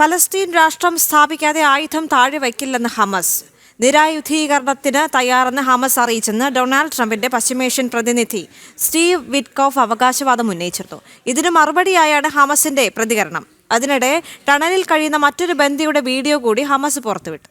Palestine രാഷ്ട്രം സ്ഥാപിക്കാതെ ആയുധം താഴെ വയ്ക്കില്ലെന്ന് ഹമസ്. നിരായുധീകരണത്തിന് തയ്യാറെന്ന് ഹമസ് അറിയിച്ചെന്ന് ഡൊണാൾഡ് ട്രംപിന്റെ പശ്ചിമേഷ്യൻ പ്രതിനിധി സ്റ്റീവ് വിറ്റ്കോഫ് അവകാശവാദം ഉന്നയിച്ചിരുന്നു. ഇതിന് മറുപടിയായാണ് ഹമസിന്റെ പ്രതികരണം. അതിനിടെ ടണലിൽ കഴിയുന്ന മറ്റൊരു ബന്ദിയുടെ വീഡിയോ കൂടി ഹമസ് പുറത്തുവിട്ടു.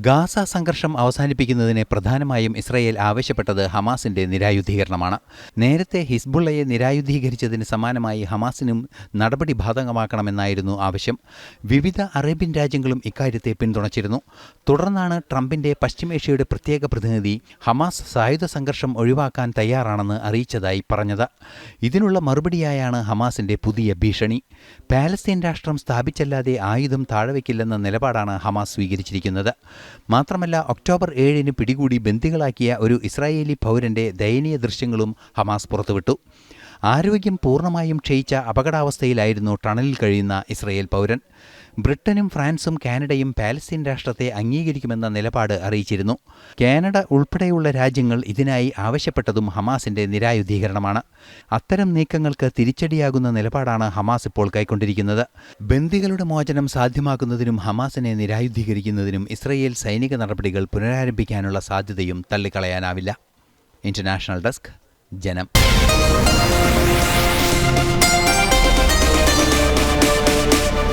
ഗാസ സംഘർഷം അവസാനിപ്പിക്കുന്നതിന് പ്രധാനമായും ഇസ്രയേൽ ആവശ്യപ്പെട്ടത് ഹമാസിന്റെ നിരായുധീകരണമാണ്. നേരത്തെ ഹിസ്ബുള്ളയെ നിരായുധീകരിച്ചതിന് സമാനമായി ഹമാസിനും നടപടി ബാധകമാക്കണമെന്നായിരുന്നു ആവശ്യം. വിവിധ അറേബ്യൻ രാജ്യങ്ങളും ഇക്കാര്യത്തെ പിന്തുണച്ചിരുന്നു. തുടർന്നാണ് ട്രംപിന്റെ പശ്ചിമേഷ്യയുടെ പ്രത്യേക പ്രതിനിധി ഹമാസ് സായുധ സംഘർഷം ഒഴിവാക്കാൻ തയ്യാറാണെന്ന് അറിയിച്ചതായി പറഞ്ഞത്. ഇതിനുള്ള മറുപടിയായാണ് ഹമാസിന്റെ പുതിയ ഭീഷണി. പാലസ്തീൻ രാഷ്ട്രം സ്ഥാപിച്ചല്ലാതെ ആയുധം താഴെവെക്കില്ലെന്ന നിലപാടാണ് ഹമാസ് സ്വീകരിച്ചിരിക്കുന്നത്. മാത്രമല്ല ഒക്ടോബർ ഏഴിന് പിടികൂടി ബന്ദികളാക്കിയ ഒരു ഇസ്രായേലി പൗരന്റെ ദയനീയ ദൃശ്യങ്ങളും ഹമാസ് പുറത്തുവിട്ടു. ആരോഗ്യം പൂർണമായും ക്ഷയിച്ച അപകടാവസ്ഥയിലായിരുന്നു ടണലിൽ കഴിയുന്ന ഇസ്രായേൽ പൗരൻ. ബ്രിട്ടനും ഫ്രാൻസും കാനഡയും പാലസ്തീൻ രാഷ്ട്രത്തെ അംഗീകരിക്കുമെന്ന നിലപാട് അറിയിച്ചിരുന്നു. കാനഡ ഉൾപ്പെടെയുള്ള രാജ്യങ്ങൾ ഇതിനായി ആവശ്യപ്പെട്ടതും ഹമാസിന്റെ നിരായുധീകരണമാണ്. അത്തരം നീക്കങ്ങൾക്ക് തിരിച്ചടിയാകുന്ന നിലപാടാണ് ഹമാസ് ഇപ്പോൾ കൈക്കൊണ്ടിരിക്കുന്നത്. ബന്ദികളുടെ മോചനം സാധ്യമാക്കുന്നതിനും ഹമാസിനെ നിരായുധീകരിക്കുന്നതിനും ഇസ്രയേൽ സൈനിക നടപടികൾ പുനരാരംഭിക്കാനുള്ള സാധ്യതയും തള്ളിക്കളയാനാവില്ല. ഇന്റർനാഷണൽ ഡെസ്ക് ജനം.